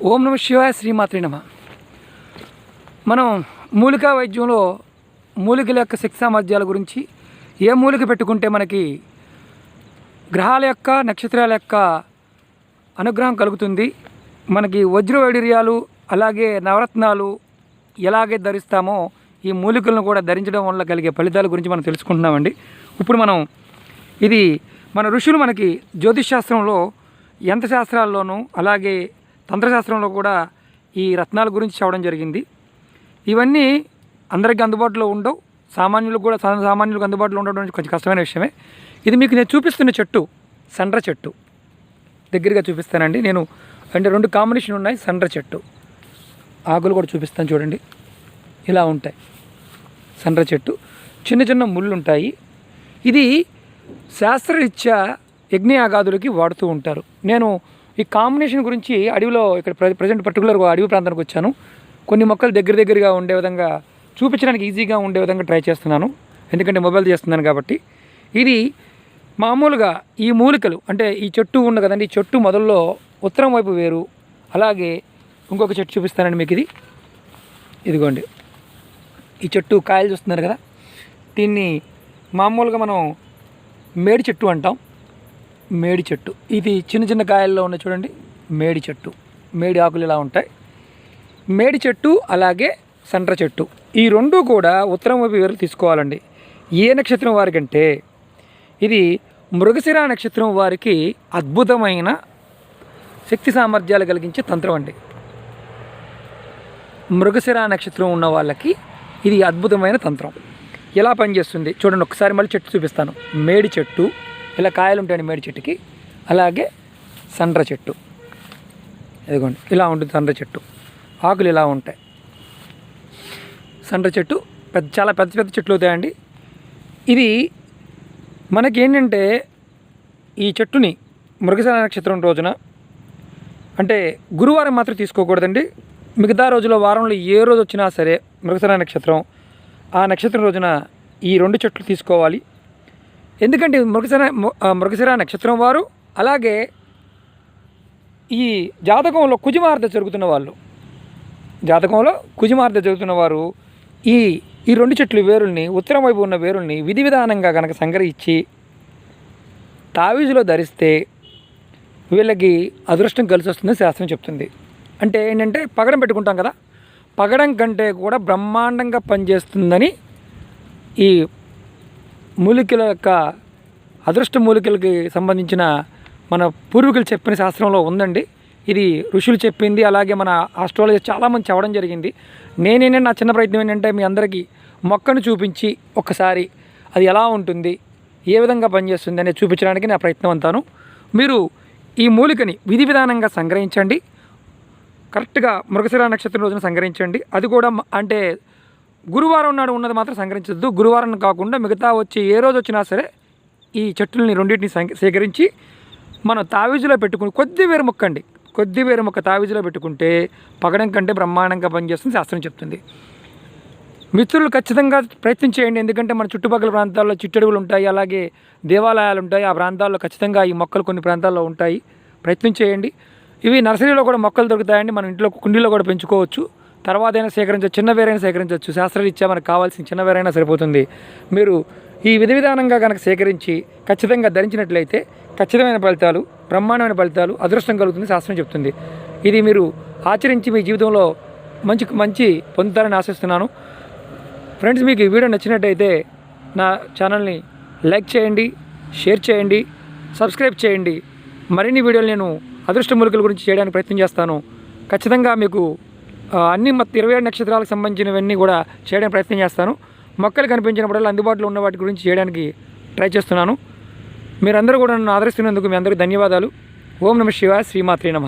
ఓం నమ శివాయ శ్రీమాత్రి నమ. మనం మూలికా వైద్యంలో మూలికల యొక్క శక్తి సామర్థ్యాల గురించి ఏ మూలిక పెట్టుకుంటే మనకి గ్రహాల యొక్క నక్షత్రాల యొక్క అనుగ్రహం కలుగుతుంది? మనకి వజ్ర వైడూర్యాలు అలాగే నవరత్నాలు ఎలాగే ధరిస్తామో ఈ మూలికలను కూడా ధరించడం వల్ల కలిగే ఫలితాల గురించి మనం తెలుసుకుంటున్నామండి. ఇప్పుడు మనం ఇది మన ఋషులు మనకి జ్యోతిష్ శాస్త్రంలో యంత్రశాస్త్రాల్లోనూ అలాగే తంత్రశాస్త్రంలో కూడా ఈ రత్నాల గురించి చెప్పడం జరిగింది. ఇవన్నీ అందరికీ అందుబాటులో ఉండవు. సామాన్యులకు కూడా సా- సామాన్యులకు అందుబాటులో ఉండడం కొంచెం కష్టమైన విషయమే. ఇది మీకు నేను చూపిస్తున్న చెట్టు సండ్ర చెట్టు. దగ్గరగా చూపిస్తానండి. నేను అంటే రెండు కాంబినేషన్ ఉన్నాయి సండ్ర చెట్టు. ఆకులు కూడా చూపిస్తాను చూడండి. ఇలా ఉంటాయి. సండ్ర చెట్టు. చిన్న చిన్న ముళ్ళు ఉంటాయి ఇది శాస్త్రరీత్యా యజ్ఞయాగాదులకి వాడుతూ ఉంటారు. నేను ఈ కాంబినేషన్ గురించి అడవిలో ఇక్కడ ప్రజెంట్ పర్టికులర్గా అడవి ప్రాంతానికి వచ్చాను. కొన్ని మొక్కలు దగ్గర దగ్గరగా ఉండే విధంగా చూపించడానికి ఈజీగా ఉండే విధంగా ట్రై చేస్తున్నాను. ఎందుకంటే మొబైల్ చేస్తున్నాను కాబట్టి. ఇది మామూలుగా ఈ మూలికలు అంటే ఈ చెట్టు ఉంది కదండి ఈ చెట్టు మొదల్లో ఉత్తరం వైపు వేరు. అలాగే ఇంకొక చెట్టు చూపిస్తానండి మీకు ఇది. ఇదిగోండి. ఈ చెట్టు కాయలు చూస్తున్నారు కదా? దీన్ని మామూలుగా మనం మేడి చెట్టు అంటాం. మేడి చెట్టు. ఇది చిన్న చిన్న కాయల్లో ఉన్న చూడండి. మేడి చెట్టు. మేడి ఆకులు ఇలా ఉంటాయి. మేడి చెట్టు అలాగే సండ్ర చెట్టు. ఈ రెండు కూడా ఉత్తరం వైపు వేరు తీసుకోవాలండి. ఏ నక్షత్రం వారికంటే? ఇది మృగశిర నక్షత్రం వారికి అద్భుతమైన శక్తి సామర్థ్యాలు కలిగించే తంత్రం అండి. మృగశిర నక్షత్రం ఉన్న వాళ్ళకి ఇది అద్భుతమైన తంత్రం. ఎలా పనిచేస్తుంది? చూడండి. ఒకసారి మళ్ళీ చెట్టు చూపిస్తాను. మేడి చెట్టు ఇలా కాయలు ఉంటాయండి మేడి చెట్టుకి. అలాగే సండ్ర చెట్టు. ఇదిగోండి ఇలా ఉంటుంది సండ్ర చెట్టు. ఆకులు ఇలా ఉంటాయి. సండ్ర చెట్టు పెద్ద చాలా పెద్ద పెద్ద చెట్లు అవుతాయండి. ఇది మనకేంటంటే ఈ చెట్టుని మృగశిర నక్షత్రం రోజున అంటే గురువారం మాత్రం తీసుకోకూడదండి. మిగతా రోజులో వారంలో ఏ రోజు వచ్చినా సరే మృగశిర నక్షత్రం ఆ నక్షత్రం రోజున ఈ రెండు చెట్లు తీసుకోవాలి. ఎందుకంటే మృగశిర మృగశిర నక్షత్రం వారు అలాగే ఈ జాతకంలో కుజమార్ద జరుగుతున్న వాళ్ళు. జాతకంలో కుజమార్ద జరుగుతున్న వారు ఈ ఈ రెండు చెట్లు వేరుల్ని ఉత్తరం వైపు ఉన్న వేరుల్ని విధి విధానంగా కనుక సంగ్రహించి తావీజులో ధరిస్తే వీళ్ళకి అదృష్టం కలిసి వస్తుందని శాస్త్రం చెప్తుంది. అంటే ఏంటంటే పగడం పెట్టుకుంటాం కదా పగడం కంటే కూడా బ్రహ్మాండంగా పనిచేస్తుందని ఈ మూలికల యొక్క అదృష్ట మూలికలకి సంబంధించిన మన పూర్వీకులు చెప్పిన శాస్త్రంలో ఉందండి. ఇది ఋషులు చెప్పింది అలాగే మన ఆస్ట్రాలజీ చాలామంది చెప్పడం జరిగింది. నేనేంటంటే నా చిన్న ప్రయత్నం ఏంటంటే మీ అందరికీ మొక్కను చూపించి ఒక్కసారి అది ఎలా ఉంటుంది ఏ విధంగా పనిచేస్తుంది అనేది చూపించడానికి నా ప్రయత్నం అంతాను. మీరు ఈ మూలికని విధి విధానంగా సంగ్రహించండి. కరెక్ట్గా మృగశిర నక్షత్రం రోజున సంగ్రహించండి. అది కూడా అంటే గురువారం నాడు ఉన్నది మాత్రం సంగ్రహించద్దు. గురువారం కాకుండా మిగతా వచ్చే ఏ రోజు వచ్చినా సరే ఈ చెట్టుల్ని రెండింటిని సేకరించి మనం తావీజులో పెట్టుకుని కొద్ది వేరు మొక్కండి. కొద్ది వేరు మొక్క తావీజులో పెట్టుకుంటే పగడం కంటే బ్రహ్మాండంగా పనిచేస్తుంది శాస్త్రం చెప్తుంది. మిత్రులు ఖచ్చితంగా ప్రయత్నం చేయండి. ఎందుకంటే మన చుట్టుపక్కల ప్రాంతాల్లో చిట్టడుగులు ఉంటాయి అలాగే దేవాలయాలు ఉంటాయి. ఆ ప్రాంతాల్లో ఖచ్చితంగా ఈ మొక్కలు కొన్ని ప్రాంతాల్లో ఉంటాయి. ప్రయత్నం చేయండి. ఇవి నర్సరీలో కూడా మొక్కలు దొరుకుతాయండి. మన ఇంట్లో కుండీలో కూడా పెంచుకోవచ్చు. తర్వాత అయినా సేకరించవచ్చు చిన్న వేరైనా సేకరించవచ్చు. శాస్త్రరీత్యా మనకు కావాల్సిన చిన్న వేరైనా సరిపోతుంది. మీరు ఈ విధ విధానంగా కనుక సేకరించి ఖచ్చితంగా ధరించినట్లయితే ఖచ్చితమైన ఫలితాలు బ్రహ్మాండమైన ఫలితాలు అదృష్టం కలుగుతుంది శాస్త్రం చెప్తుంది. ఇది మీరు ఆచరించి మీ జీవితంలో మంచి మంచి పొందుతారని ఆశిస్తున్నాను. ఫ్రెండ్స్ మీకు ఈ వీడియో నచ్చినట్టయితే నా ఛానల్ని లైక్ చేయండి షేర్ చేయండి సబ్స్క్రైబ్ చేయండి. మరిన్ని వీడియోలు నేను అదృష్ట మూలికల గురించి చేయడానికి ప్రయత్నం చేస్తాను. ఖచ్చితంగా మీకు అన్ని మొత్తం ఇరవై ఏడు నక్షత్రాలకు సంబంధించినవన్నీ కూడా చేయడానికి ప్రయత్నం చేస్తాను. మొక్కలు కనిపించినప్పుడల్లా అందుబాటులో ఉన్న వాటి గురించి చేయడానికి ట్రై చేస్తున్నాను. మీరందరూ కూడా నన్ను ఆదరిస్తున్నందుకు మీ అందరికీ ధన్యవాదాలు. ఓం నమ శివ శ్రీమాత్రి నమ.